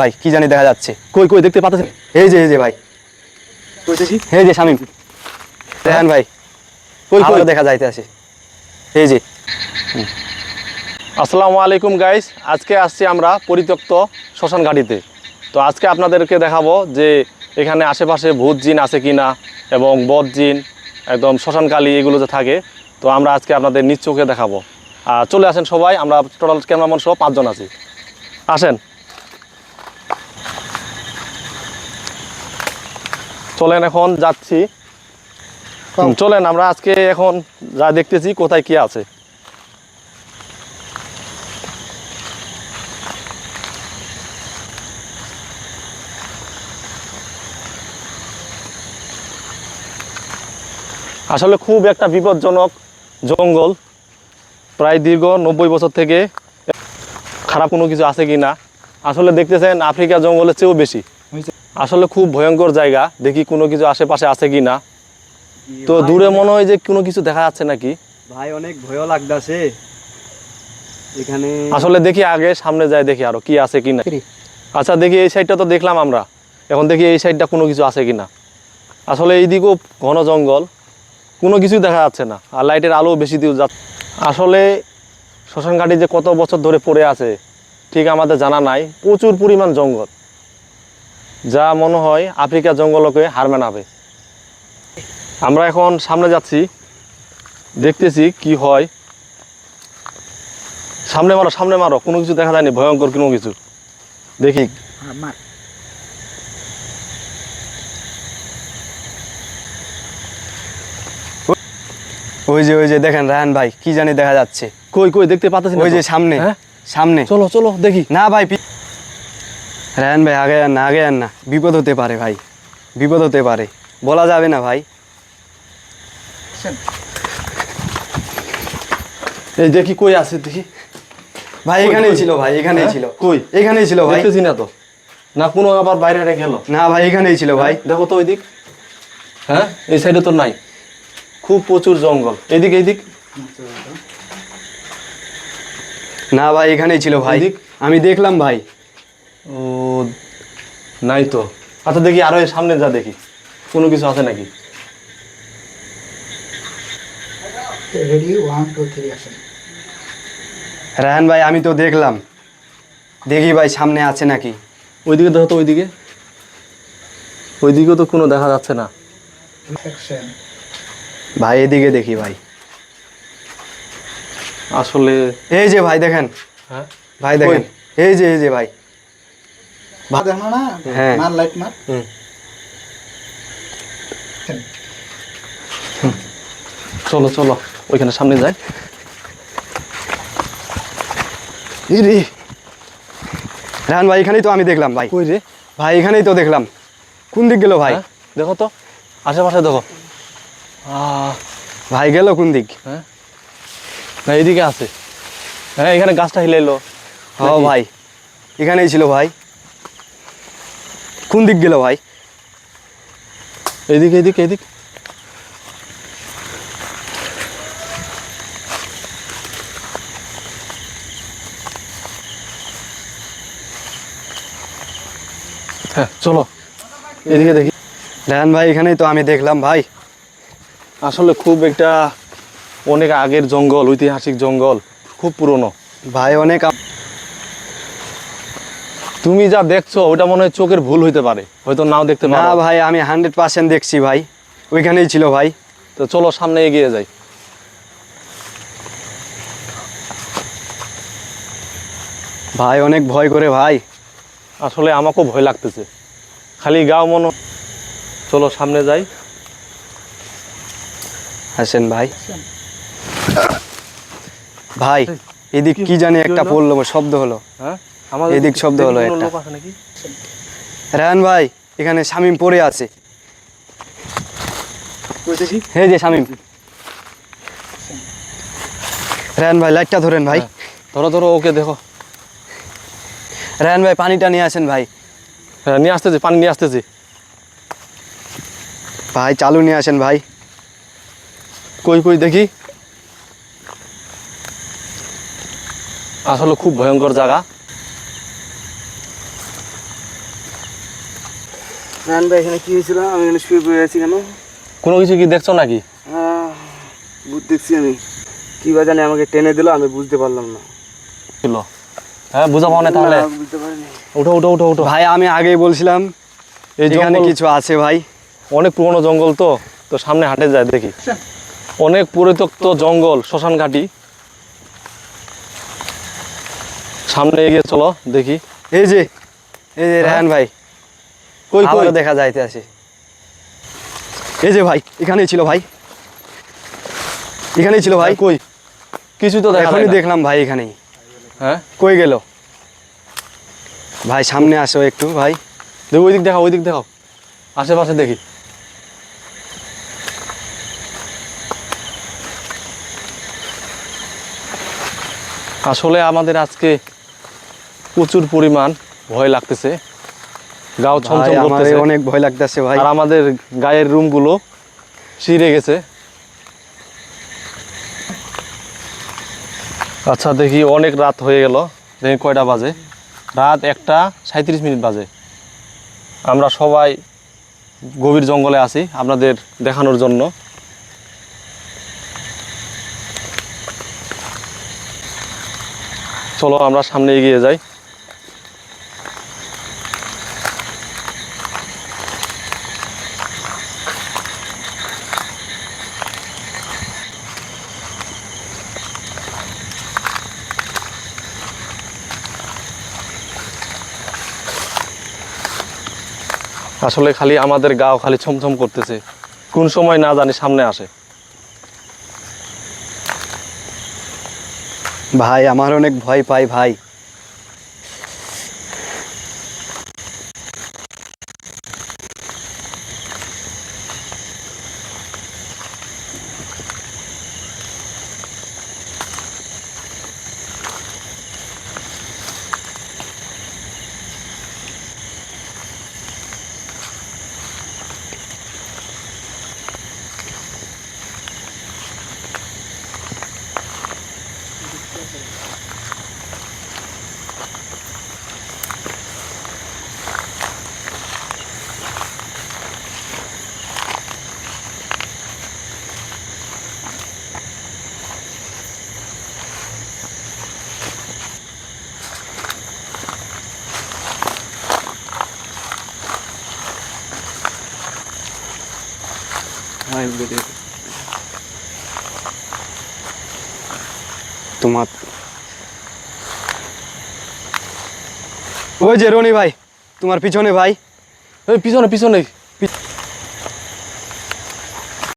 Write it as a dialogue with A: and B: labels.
A: ভাই কি জানি দেখা যাচ্ছে।
B: কই কই দেখতে পাচ্ছেন?
A: এই যে এই যে ভাই।
B: কইতেছি?
A: এই যে শামিম। দেখেন ভাই।
B: কই কই?
A: দেখা যাইতে আছে এই যে।
B: আসসালামু আলাইকুম গাইস আজকে আসছি আমরা পরিত্যক্ত শ্মশান ঘাটিতে। তো আজকে আপনাদেরকে দেখাবো যে এখানে আশেপাশে ভূত জিন আছে কি না এবং বদ জিন একদম শ্মশানকালী এগুলো যে থাকে তো আমরা আজকে আপনাদের নিজ চোখে দেখাবো। আর চলে আসেন সবাই আমরা টোটাল ক্যামেরাম্যান সহ পাঁচজন আছি। আসেন। চলেন এখন যাচ্ছি। চলেন আমরা আজকে এখন যা দেখতেছি কোথায় কি আছে। আসলে খুব একটা বিপজ্জনক জঙ্গল। প্রায় দীর্ঘ নব্বই বছর থেকে খারাপ কোনো কিছু আছে কি না আসলে দেখতেছেন আফ্রিকা জঙ্গলের চেয়েও বেশি। আসলে খুব ভয়ঙ্কর জায়গা। দেখি কোনো কিছু আশেপাশে আছে কি না। তো দূরে মনে হয় যে কোনো কিছু দেখা যাচ্ছে নাকি?
A: ভাই অনেক ভয় লাগতাছে। এখানে
B: আসলে দেখি আগে সামনে যায় দেখি আরও কি আছে কি না। আচ্ছা দেখি এই সাইডটা তো দেখলাম আমরা। এখন দেখি এই সাইডটা কোনো কিছু আছে কি না। আসলে এইদিকেও ঘন জঙ্গল কোনো কিছুই দেখা যাচ্ছে না। আর লাইটের আলো বেশি দিয়ে যাচ্ছে আসলে শ্মশানঘাটি যে কত বছর ধরে পড়ে আছে ঠিক আমাদের জানা নাই। প্রচুর পরিমাণ জঙ্গল। যা মনে হয় আফ্রিকা জঙ্গলকে হার মানাবে। আমরা এখন সামনে যাচ্ছি দেখতেছি কি হয়। সামনে মারো সামনে মারো কোনো কিছু দেখা যায়নি ভয়ঙ্কর কোনো কিছু। দেখি।
A: ওই যে ওই যে দেখেন রায়হান ভাই কি জানি দেখা যাচ্ছে।
B: কই কই দেখতে পাচ্ছি
A: ওই যে সামনে
B: হ্যাঁ?
A: সামনে।
B: চলো চলো দেখি।
A: না ভাই রায়হান ভাই আগে আর না আগে আর না। বিপদ হতে পারে ভাই বিপদ হতে পারে। বলা যাবে না ভাই।
B: এই দেখি কই আছে দেখি।
A: ভাই এখানেই ছিল ভাই এখানেই
B: হ্যাঁ?
A: ছিল।
B: কই?
A: এখানেই ছিল ভাই।
B: দেখতেছি না তো। না কোনো আবার বাইরে রেখে গেল
A: না ভাই এখানেই ছিল ভাই।
B: দেখো তো ওই দিক হ্যাঁ এই সাইডে তো নাই। খুব প্রচুর জঙ্গল। এইদিক এইদিক।
A: না ভাই এখানেই ছিল ভাই।
B: এদিক?
A: আমি দেখলাম ভাই।
B: ও নাই তো। আচ্ছা দেখি আরও সামনে যা দেখি। কোনো কিছু আছে নাকি?
A: রায়হান ভাই আমি তো দেখলাম। দেখি ভাই সামনে আছে নাকি?
B: ওইদিকে দেখো তো ওইদিকে। ওইদিকেও তো কোনো দেখা যাচ্ছে না।
A: ভাই এদিকে দেখি ভাই।
B: আসলে
A: এই যে ভাই দেখেন।
B: হ্যাঁ?
A: ভাই দেখেন। এই যে এই যে ভাই।
C: দেখো না?
A: হ্যাঁ।
C: মার লাইট মার।
B: চলো চলো ওইখানে সামনে যাই।
A: ইরে। রায়হান ভাই এখানেই তো আমি দেখলাম ভাই।
B: কই রে?
A: ভাই এখানেই তো দেখলাম। কোন দিক গেল ভাই?
B: হ্যাঁ? দেখো তো। আশেপাশে দেখো। আহ,
A: ভাই গেল কোন দিক?
B: হ্যাঁ। না এইদিকে আছে। হ্যাঁ এখানে গাছটা হিলে এলো
A: ও ভাই এখানেই ছিল ভাই। কোন দিক গেল ভাই?
B: এদিক এদিক এদিক। হ্যাঁ চলো। এদিকে দেখি।
A: রায়হান ভাই এখানেই তো আমি দেখলাম ভাই।
B: আসলে খুব একটা অনেক আগের জঙ্গল ঐতিহাসিক জঙ্গল খুব পুরনো।
A: ভাই অনেক
B: তুমি যা দেখছ ওটা মনে হয় চোখের ভুল হইতে পারে। হয়তো নাও দেখতে
A: না ভাই আমি হান্ড্রেড পার্সেন্ট দেখছি ভাই। ওইখানেই ছিল ভাই।
B: তো চলো সামনে এগিয়ে যাই।
A: ভাই অনেক ভয় করে ভাই।
B: আসলে আমাকেও ভয় লাগতেছে। খালি গাও মনো। চলো সামনে যাই।
A: হাসেন ভাই। ভাই এদিক কি জানি একটা? পড়ল শব্দ হলো।
B: হ্যাঁ?
A: এদিক শব্দ হলো একটা। রায়হান ভাই এখানে শামিম পড়ে আছে।
B: কইতেছি
A: হে যে শামিম। রায়হান ভাই লাইটটা ধরেন ভাই।
B: হ্যাঁ। ধরো ধরো ওকে দেখো।
A: রায়হান ভাই পানিটা নিয়ে আসেন ভাই।
B: হ্যাঁ নিয়ে আসতেছি পানি নিয়ে আসতেছি।
A: ভাই চালু নিয়ে আসেন ভাই।
B: কই কই দেখি। আসলে খুব ভয়ঙ্কর জায়গা।
A: রান ভাই এখানে কি হয়েছিল? আমি এখানে শুয়ে পড়ে আছি কেন?
B: কোনো কিছু কি দেখছ নাকি?
A: ভূত দেখছি আমি। কি বা জানি আমাকে টেনে দিল আমি বুঝতে পারলাম না।
B: ছিল হ্যাঁ বুঝা পাও না তাহলে।
A: বুঝতে পারিনি।
B: উঠো উঠো উঠো উঠো
A: ভাই আমি আগেই বলছিলাম
B: এই
A: এখানে কিছু আছে ভাই।
B: অনেক পুরনো জঙ্গল তো তো সামনে হাটে যায় দেখি। অনেক পরিত্যক্ত জঙ্গল শ্মশান ঘাটি। সামনে এগিয়ে চলো দেখি।
A: এই যে এই যে রায়হান ভাই।
B: কই
A: আবারও দেখা যাইতে আছে এই যে ভাই এখানেই ছিল ভাই। এখানেই ছিল ভাই।
B: কই? কিছু তো দেখা
A: এখনই দেখলাম ভাই এখানেই।
B: হ্যাঁ?
A: কই গেল? ভাই সামনে আসো একটু ভাই।
B: দেখো ওই দিক দেখাও ওই দিক দেখাও। আশেপাশে দেখি। আসলে আমাদের আজকে প্রচুর পরিমাণ ভয় লাগতেছে। গাও ছমছম করতেছে।
A: অনেক ভয় লাগতেছে ভাই।
B: আর আমাদের গায়ের রুমগুলো ছিঁড়ে গেছে। আচ্ছা দেখি অনেক রাত হয়ে গেল দেখি কয়টা বাজে। রাত একটা সাঁত্রিশ মিনিট বাজে। আমরা সবাই গভীর জঙ্গলে আছি আপনাদের দেখানোর জন্য। চলো আমরা সামনে এগিয়ে যাই। আসলে খালি আমাদের গাও খালি ছমছম করতেছে। কোন সময় না জানি সামনে আসে।
A: ভাই, আমার অনেক ভয় পাই, ভাই। তোমার ওই যে রনি ভাই তোমার পিছনে ভাই।
B: ওই পিছনে পিছনে।